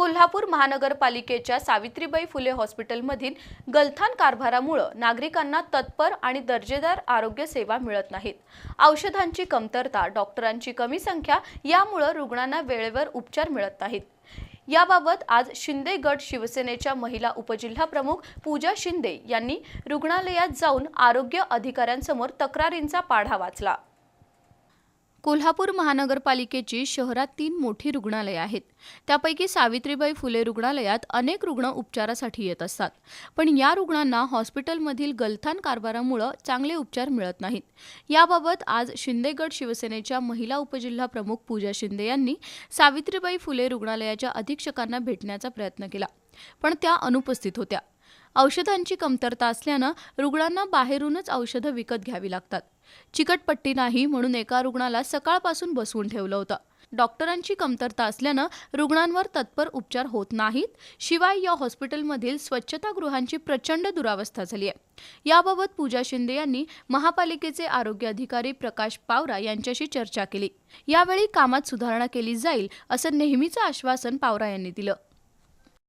कोल्हापूर महानगरपालिकेच्या सावित्रीबाई फुले हॉस्पिटलमधील गलथान कारभारामुळं नागरिकांना तत्पर आणि दर्जेदार आरोग्य सेवा मिळत नाहीत. औषधांची कमतरता डॉक्टरांची कमी संख्या यामुळं रुग्णांना वेळेवर उपचार मिळत नाहीत. याबाबत आज शिंदे गट शिवसेनेच्या महिला उपजिल्हा प्रमुख पूजा शिंदे यांनी रुग्णालयात जाऊन आरोग्य अधिकाऱ्यांसमोर तक्रारींचा पाढा वाचला. कोल्हापूर महानगरपालिकेची शहरात तीन मोठी रुग्णालये आहेत. त्यापैकी सावित्रीबाई फुले रुग्णालयात अनेक रुग्ण उपचारासाठी येत असतात. पण या रुग्णांना हॉस्पिटलमधील गलथान कारभारामुळं चांगले उपचार मिळत नाहीत. याबाबत आज शिंदेगड शिवसेनेच्या महिला उपजिल्हा प्रमुख पूजा शिंदे यांनी सावित्रीबाई फुले रुग्णालयाच्या अधीक्षकांना भेटण्याचा प्रयत्न केला. पण त्या अनुपस्थित होत्या. औषधांची कमतरता असल्यानं रुग्णांना बाहेरूनच औषधं विकत घ्यावी लागतात. चिकटपट्टी नाही म्हणून एका रुग्णाला सकाळपासून बसवून ठेवलं होतं. डॉक्टरांची कमतरता असल्यानं रुग्णांवर तत्पर उपचार होत नाहीत शिवाय या हॉस्पिटलमधील स्वच्छतागृहांची प्रचंड दुरावस्था झाली आहे. याबाबत पूजा शिंदे यांनी महापालिकेचे आरोग्य अधिकारी प्रकाश पावरा यांच्याशी चर्चा केली. यावेळी कामात सुधारणा केली जाईल असं नेहमीचं आश्वासन पावरा यांनी दिलं.